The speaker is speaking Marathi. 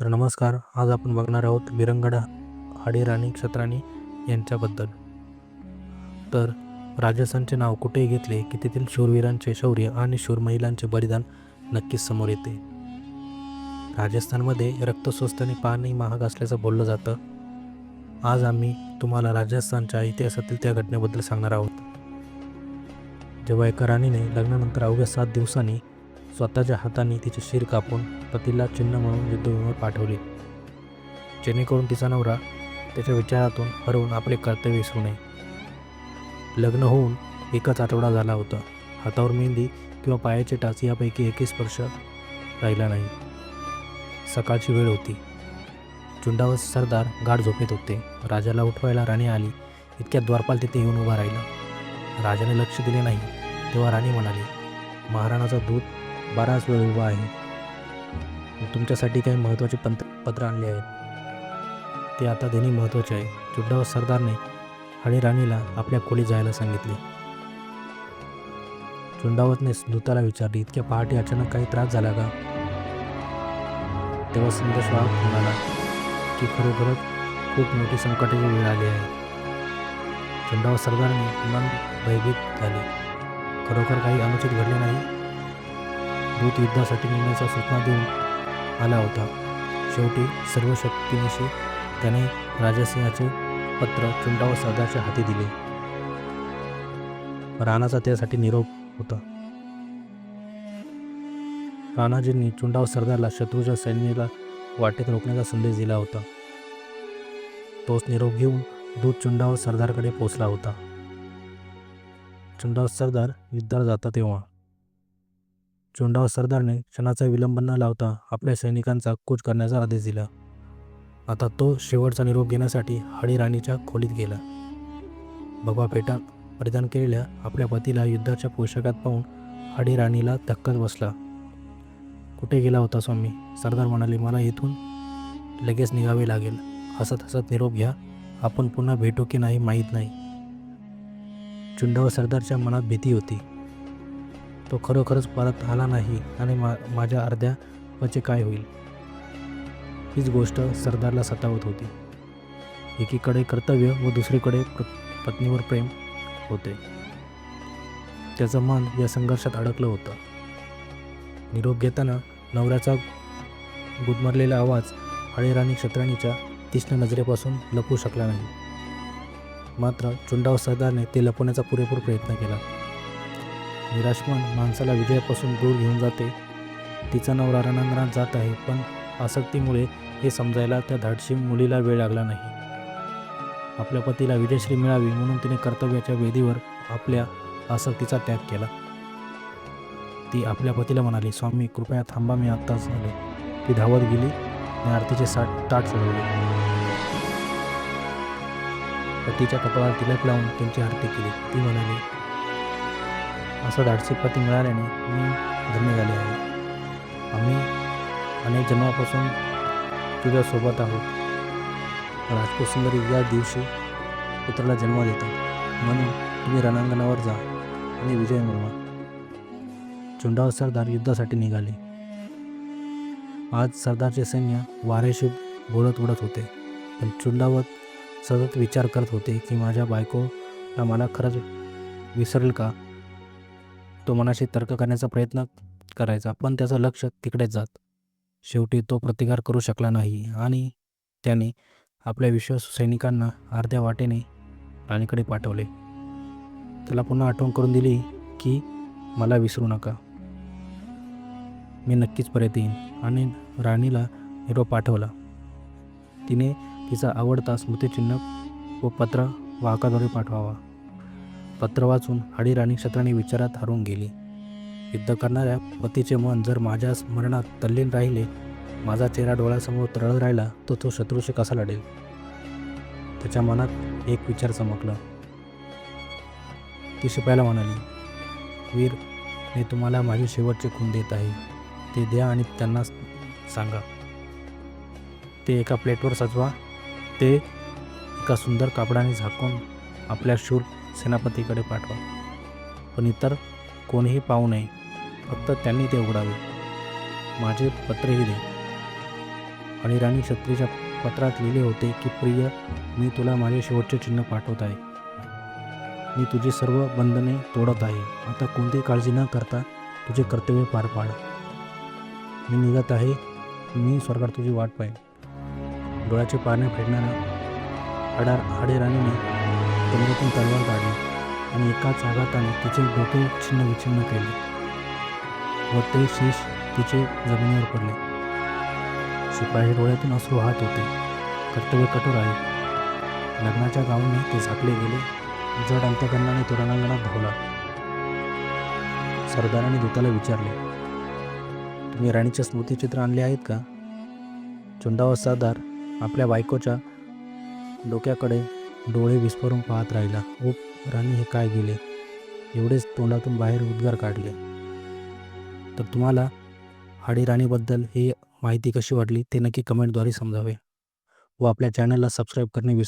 तर नमस्कार आज आपण बघणार आहोत बिरंगडा हाडीराणी क्षत्राणी यांच्याबद्दल. तर राजस्थानचे नाव कुठेही घेतले की तेथील शूरवीरांचे शौर्य आणि शूर महिलांचे बलिदान नक्कीच समोर येते. राजस्थानमध्ये रक्त स्वस्त आणि पाणी महाग असल्याचं बोललं जातं. आज आम्ही तुम्हाला राजस्थानच्या इतिहासातील त्या घटनेबद्दल सांगणार आहोत. जेव्हा एका राणीने लग्नानंतर अवघ्या सात दिवसांनी स्वतःच्या हाताने तिचे शिर कापून पतीला चिन्ह म्हणून युद्धभूमीवर पाठवले. जेणेकरून तिचा नवरा त्याच्या विचारातून हरवून आपले कर्तव्य विसरू नये. लग्न होऊन एकच आठवडा झाला होता. हातावर मेहंदी किंवा पायाचे टाच यापैकी एकही स्पर्श राहिला नाही. सकाळची वेळ होती. चुंडावर सरदार गाढ झोपेत होते. राजाला उठवायला राणी आली. इतक्या द्वारपाल तिथे येऊन उभा राहिला. राजाने लक्ष दिले नाही. तेव्हा राणी म्हणाली महाराणाचा दूत बराच वेळ उभा आहे. तुमच्यासाठी काही महत्त्वाचे पंत पत्र आणले आहेत. ते आता देणे महत्त्वाचे आहे. चुड्डावर सरदारने आणि राणीला आपल्या खोली जायला सांगितले. चुंडावतने दूताला विचारले इतक्या पहाटे अचानक काही त्रास झाला का? तेव्हा संदेश वाहक म्हणाला की खरोखरच खूप मोठी संकटाची वेळ आली आहे. चुंडाव सरदारने मन भयभीत झाले. खरोखर काही अनुचित घडले नाही? भूत युद्धासाठी नेण्याचा सूचना देऊन आला होता. शेवटी सर्व शक्तीनिशी त्याने राजासिंहाचे पत्र चुंडाव सरदारच्या हाती दिले. राणाचा त्यासाठी निरोप होता. राणाजींनी चुंडाव सरदारला शत्रूच्या सैन्याला वाटेत रोखण्याचा संदेश दिला होता. तोच निरोप घेऊन दूत चुंडाव सरदारकडे पोचला होता. चुंडाव सरदार युद्धाला जाता तेव्हा. चोंडावर सरदारने क्षणाचा विलंब न लावता आपल्या सैनिकांचा कूच करण्याचा आदेश दिला. आता तो शेवटचा निरोप घेण्यासाठी हळी राणीच्या खोलीत गेला. भगवा पेटा परिधान केलेल्या आपल्या पतीला युद्धाच्या पोशाखात पाहून हडी राणीला धक्काच बसला. कुठे गेला होता स्वामी? सरदार म्हणाले मला इथून लगेच निघावे लागेल. हसत हसत निरोप घ्या. आपण पुन्हा भेटू की नाही माहीत नाही. चुंडावर सरदारच्या मनात भीती होती. तो खरोखरच परत आला नाही आणि मा माझ्या अर्ध्या पचे काय होईल? हीच गोष्ट सरदारला सतावत होती. एकीकडे कर्तव्य व दुसरीकडे पत्नीवर प्रेम होते. त्याचं मन या संघर्षात अडकलं होतं. निरोप घेताना नवऱ्याचा गुदमरलेला आवाज हळेराणी क्षत्राणीच्या तीक्ष्ण नजरेपासून लपवू शकला नाही. मात्र चुंडाव सरदारने ते लपवण्याचा पुरेपूर प्रयत्न केला. निराशमन माणसाला विजयापासून दूर घेऊन जाते. तिचा नवरा रणांगणात जात आहे पण आसक्तीमुळे हे समजायला त्या धाडशी मुलीला वेळ लागला नाही. आपल्या पतीला विजयश्री मिळावी म्हणून तिने कर्तव्याच्या वेदीवर आपल्या आसक्तीचा त्याग केला. ती आपल्या पतीला म्हणाली स्वामी कृपया थांबा मी आत्ताच झाले. ती धावत गेली आणि आरतीचे साठ ताट चढवले. पतीच्या कपाळात तिलक लावून त्यांची आरती केली. ती म्हणाली असं धाडसी पती मिळाल्याने मी धन्य झाले आहे. आम्ही अनेक जन्मापासून तुझ्यासोबत आहोत. राजपूत सुंदरी या दिवशी पुत्राला जन्म देतात. म्हणून तुम्ही रणांगणावर जा आणि विजय मिळवा. चुंडाव सरदार युद्धासाठी निघाले. आज सरदारचे सैन्य वाऱ्याशी बोलत उडत होते. पण चुंडावत सतत विचार करत होते की माझ्या बायकोला मला खरंच विसरेल का? तो मनाशी तर्क करण्याचा प्रयत्न करायचा पण त्याचं लक्ष तिकडेच जात. शेवटी तो प्रतिकार करू शकला नाही आणि त्याने आपल्या विश्वास सैनिकांना अर्ध्या वाटेने राणीकडे पाठवले. त्याला पुन्हा आठवण करून दिली की मला विसरू नका. मी नक्कीच परत येईन आणि राणीला निरोप पाठवला. तिने तिचा आवडता स्मृतिचिन्ह व पत्र वाहकाद्वारे पाठवावा. पत्र वाचून हाडी राणी क्षत्राने विचारात हरवून गेली. युद्ध करणाऱ्या पतीचे मन जर माझ्या स्मरणात तल्लीन राहिले माझा चेहरा डोळ्यासमोर तरळ राहिला तर तो शत्रूशी कसा लढेल? त्याच्या मनात एक विचार चमकला. ती शिपायला म्हणाली वीर मी तुम्हाला माझे शेवटचे खून देत आहे. ते द्या आणि त्यांना सांगा. ते एका प्लेटवर सजवा. ते एका सुंदर कापडाने झाकून आपल्या शूर सेनापतीकडे पाठवा. पण इतर कोणीही पाहू नये. फक्त त्यांनी ते उघडावे. माझे पत्रही दे. आणि राणी छत्रीच्या पत्रात लिहिले होते की प्रिय मी तुला माझे शेवटचे चिन्ह पाठवत आहे. मी तुझी सर्व बंधने तोडत आहे. आता कोणती काळजी न करता तुझे कर्तव्य पार पाड. मी निघत आहे. मी स्वर्गात तुझी वाट पाहिजे डोळ्याचे पारणे फेडणाऱ्या अडार आडेराणीने कमरेतून तलवार काढली आणि एकाच आघाताने तिचे डोके छिन्न विछिन्न केले. व ते शीश तिचे जमिनीवर पडले. शिपाही डोळ्यातून अश्रू वाहत होते. कर्तव्य कठोर आहे. लग्नाच्या गावाने ते झाकले गेले. जड अंत्यकरणाने तुरणांगणात धावला. सरदाराने दूताला विचारले तुम्ही राणीचे स्मृतिचित्र आणले आहेत का? चुंडावा सरदार आपल्या बायकोच्या डोक्याकडे डोळे विस्फारून पाहत राहिला. ओ राणी हे काय गेले? एवढेच तोंडातून बाहेर उद्गार काढले. तर तुम्हाला हाडी राणीबद्दल ही माहिती कशी वाटली ते नक्की कमेंटद्वारे समजावे व आपल्या चॅनलला सबस्क्राईब करणे विसरू